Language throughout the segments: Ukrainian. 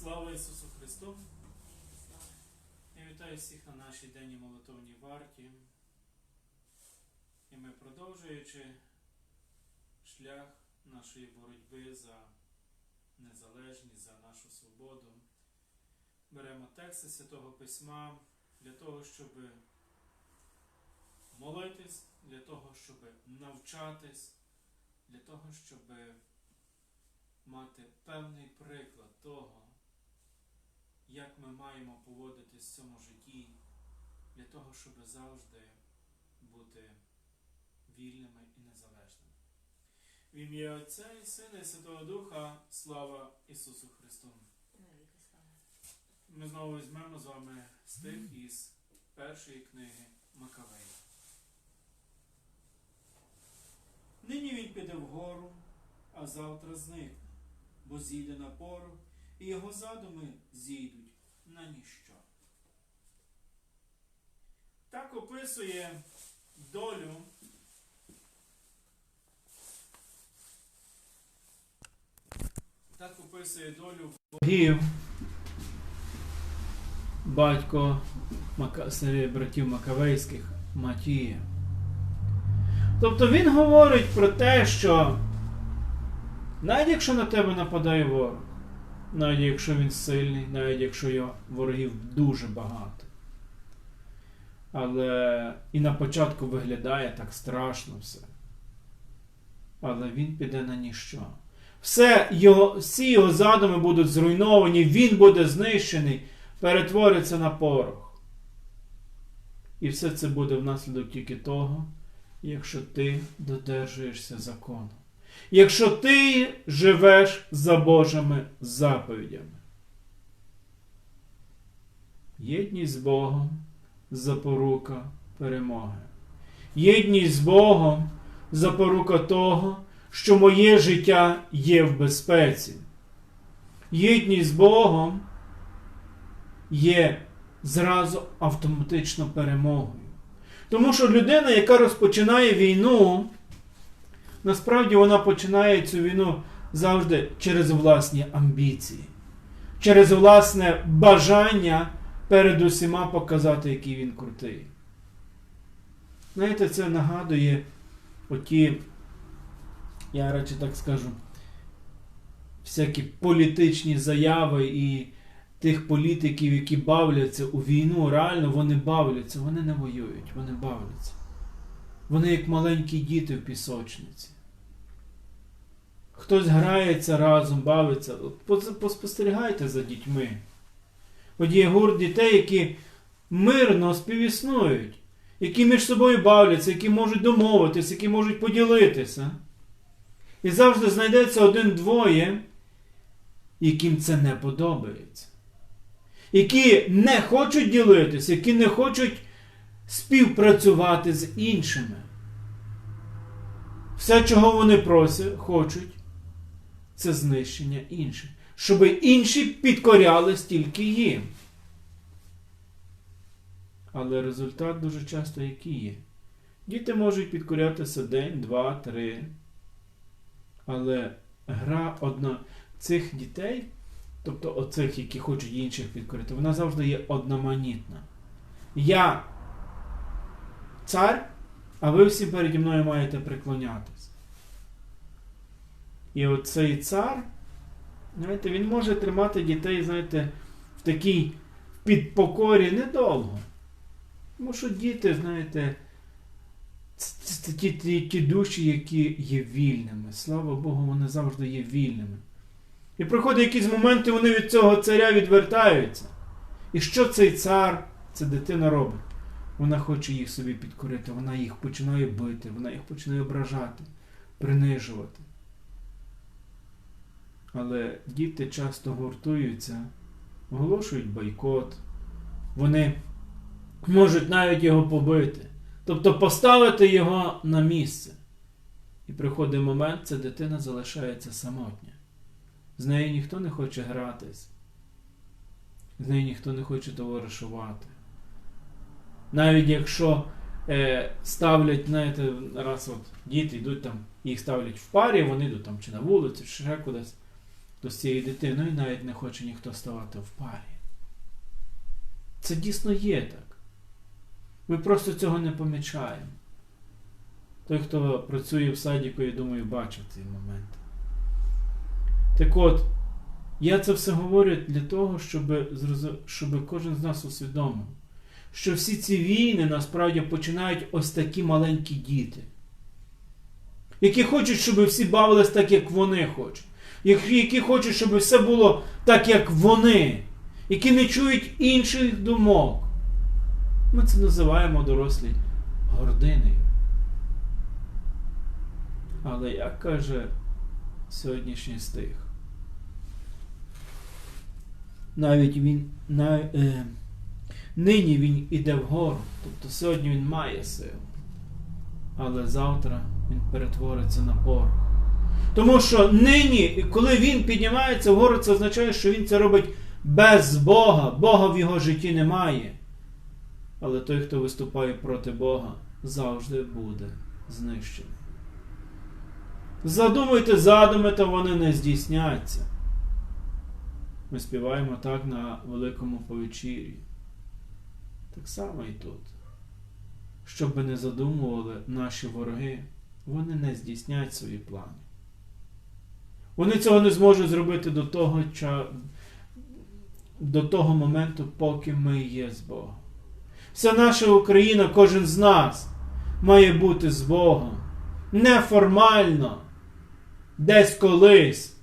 Слава Ісусу Христу! Я вітаю всіх на нашій денній молитовній варті. І ми, продовжуючи шлях нашої боротьби за незалежність, за нашу свободу, беремо тексти Святого Письма для того, щоб молитись, для того, щоб навчатись, для того, щоб мати певний приклад того, як ми маємо поводитись в цьому житті, для того, щоб завжди бути вільними і незалежними. В ім'я Отця і Сина і Святого Духа, слава Ісусу Христу! Ми знову візьмемо з вами стих із першої книги Макавея. Нині він піде вгору, а завтра зникне, бо зійде на пору, і його задуми зійдуть на ніщо. Так описує долю так описує долю богів батько братів Макавейських Матія. Тобто він говорить про те, що навіть якщо на тебе нападає ворог, навіть якщо він сильний, навіть якщо його ворогів дуже багато. Але і на початку виглядає так страшно все. Але він піде на ніщо. Все його, всі його задуми будуть зруйновані, він буде знищений, перетвориться на порох. І все це буде внаслідок тільки того, якщо ти додержуєшся закону. Якщо ти живеш за Божими заповідями. Єдність з Богом запорука перемоги. Єдність з Богом запорука того, що моє життя є в безпеці. Єдність з Богом є зразу автоматично перемогою. Тому що людина, яка розпочинає війну, насправді вона починає цю війну завжди через власні амбіції, через власне бажання перед усіма показати, який він крутий. Знаєте, це нагадує оті, я радше так скажу, всякі політичні заяви і тих політиків, які бавляться у війну, реально вони бавляться, вони не воюють, вони бавляться. Вони як маленькі діти в пісочниці. Хтось грається разом, бавиться. Поспостерігайте за дітьми. От є гурт дітей, які мирно співіснують, які між собою бавляться, які можуть домовитися, які можуть поділитися. І завжди знайдеться один-двоє, яким це не подобається. Які не хочуть ділитися, які не хочуть співпрацювати з іншими. Все, чого вони просять, хочуть, це знищення інших. Щоб інші підкорялись тільки їм. Але результат дуже часто який є. Діти можуть підкорятися день, два, три. Але гра одна цих дітей, тобто оцих, які хочуть інших підкорити, вона завжди є одноманітна. Я цар, а ви всі переді мною маєте приклонятись. І оцей цар, знаєте, він може тримати дітей, знаєте, в такій підпокорі недовго. Тому що діти, знаєте, це, ті, ті, ті душі, які є вільними. Слава Богу, вони завжди є вільними. І проходять якісь моменти, вони від цього царя відвертаються. І що цей цар, ця дитина робить? Вона хоче їх собі підкорити, вона їх починає бити, вона їх починає ображати, принижувати. Але діти часто гуртуються, оголошують бойкот, вони можуть навіть його побити, тобто поставити його на місце. І приходить момент, ця дитина залишається самотня. З нею ніхто не хоче гратись, з нею ніхто не хоче товаришувати. Навіть якщо е, ставлять, знаєте, раз от діти йдуть там, їх ставлять в парі, вони йдуть там чи на вулицю, чи ще кудись. то з цією дитиною навіть не хоче ніхто ставати в парі. Це дійсно є так. Ми просто цього не помічаємо. Той, хто працює в садіку, я думаю, бачив цей момент. Так от, я це все говорю для того, щоб, щоб кожен з нас усвідомив, що всі ці війни насправді починають ось такі маленькі діти, які хочуть, щоб всі бавились так, як вони хочуть, які хочуть, щоб все було так, як вони, які не чують інших думок. Ми це називаємо дорослі гординою. Але як каже сьогоднішній стих, навіть він на, е, нині він іде вгору, тобто сьогодні він має силу, але завтра він перетвориться на порох. Тому що нині, коли він піднімається вгору, це означає, що він це робить без Бога. Бога в його житті немає. Але той, хто виступає проти Бога, завжди буде знищений. Задумайте задуми, та вони не здійсняться. Ми співаємо так на великому повечір'ї. Так само і тут. Щоб не задумували наші вороги, вони не здійснять свої плани. Вони цього не зможуть зробити до того, ча... до того моменту, поки ми є з Богом. Вся наша Україна, кожен з нас має бути з Богом. Неформально, десь колись,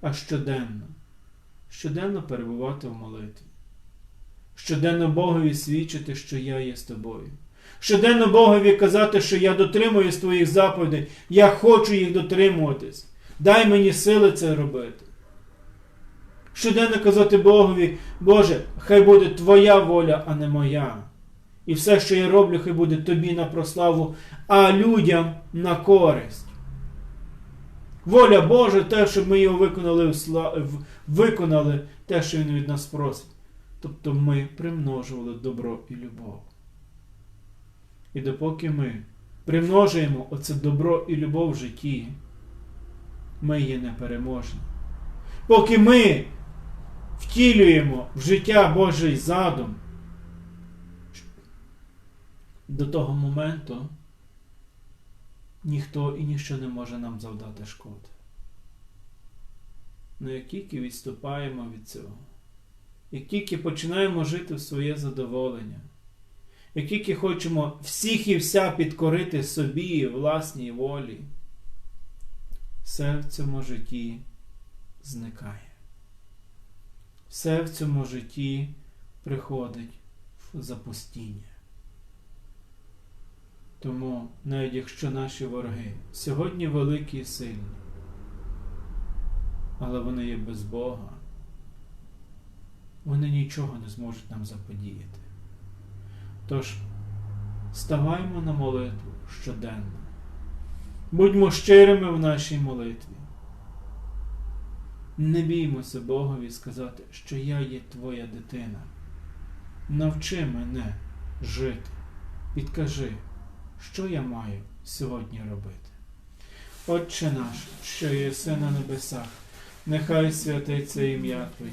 а щоденно. Щоденно перебувати в молитві. Щоденно Богові свідчити, що я є з тобою. Щоденно Богові казати, що я дотримуюсь твоїх заповідей, я хочу їх дотримуватись. Дай мені сили це робити. Щоденно казати Богові, Боже, хай буде Твоя воля, а не моя. І все, що я роблю, хай буде тобі на прославу, а людям на користь. Воля Божа, те, щоб ми його виконали, виконали те, що Він від нас просить. Тобто ми примножували добро і любов. І допоки ми примножуємо оце добро і любов в житті, ми є непереможні. Поки ми втілюємо в життя Божий задум, до того моменту ніхто і ніщо не може нам завдати шкоди. Ну як тільки відступаємо від цього, як тільки починаємо жити в своє задоволення, як тільки хочемо всіх і вся підкорити собі власній волі, все в цьому житті зникає. Все в цьому житті приходить в запустіння. Тому, навіть якщо наші вороги сьогодні великі і сильні, але вони є без Бога, вони нічого не зможуть нам заподіяти. Тож, ставаймо на молитву щоденно. Будьмо щирими в нашій молитві. Не біймося Богові сказати, що я є твоя дитина. Навчи мене жити. Підкажи, що я маю сьогодні робити. Отче наш, що єси на небесах, нехай святиться ім'я Твоє,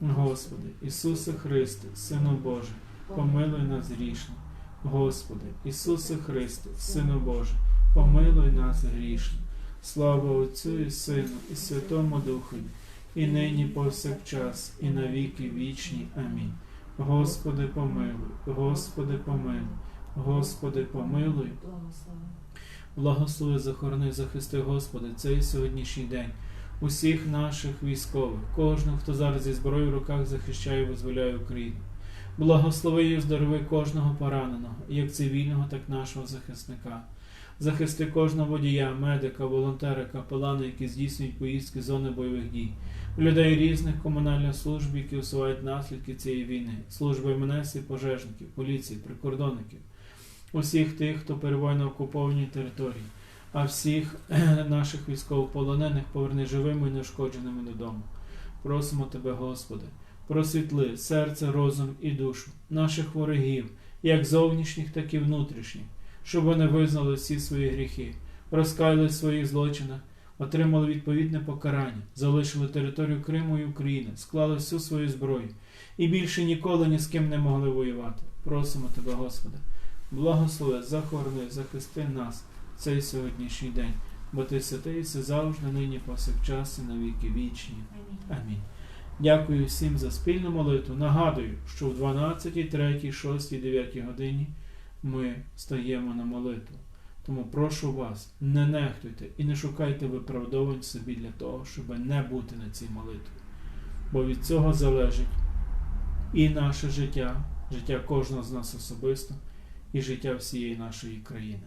Господи, Ісусе Христе, Сину Божий, помилуй нас грішні. Господи, Ісусе Христе, Сину Божий, помилуй нас грішні. Слава Отцю і Сину, і Святому Духові, і нині повсякчас, і на віки вічні. Амінь. Господи, помилуй, Господи, помилуй, Господи, помилуй. Благослови, захорони, захисти, Господи, цей сьогоднішній день. Усіх наших військових, кожного, хто зараз зі зброєю в руках захищає і визволяє Україну. Благослови і здорови кожного пораненого, як цивільного, так і нашого захисника. Захисти кожного водія, медика, волонтера, капелана, які здійснюють поїздки з зони бойових дій, людей різних комунальних служб, які усувають наслідки цієї війни, служби МНС і пожежників, поліції, прикордонників, усіх тих, хто перебуває на окупованій території, а всіх наших військовополонених поверни живими і неушкодженими додому. Просимо Тебе, Господи, просвітли серце, розум і душу наших ворогів, як зовнішніх, так і внутрішніх, щоб вони визнали всі свої гріхи, розкаялись в своїх злочинах, отримали відповідне покарання, залишили територію Криму і України, склали всю свою зброю і більше ніколи ні з ким не могли воювати. Просимо Тебе, Господи, благослови, захорони, захисти нас цей сьогоднішній день, бо Ти святий, і все завжди, нині, повсякчас і на віки вічні. Амінь. Амінь. Дякую всім за спільну молитву. Нагадую, що в 12, 3, 6, 9 годині ми стаємо на молитву. Тому прошу вас, не нехтуйте і не шукайте виправдовань собі для того, щоб не бути на цій молитві. Бо від цього залежить і наше життя, життя кожного з нас особисто, і життя всієї нашої країни.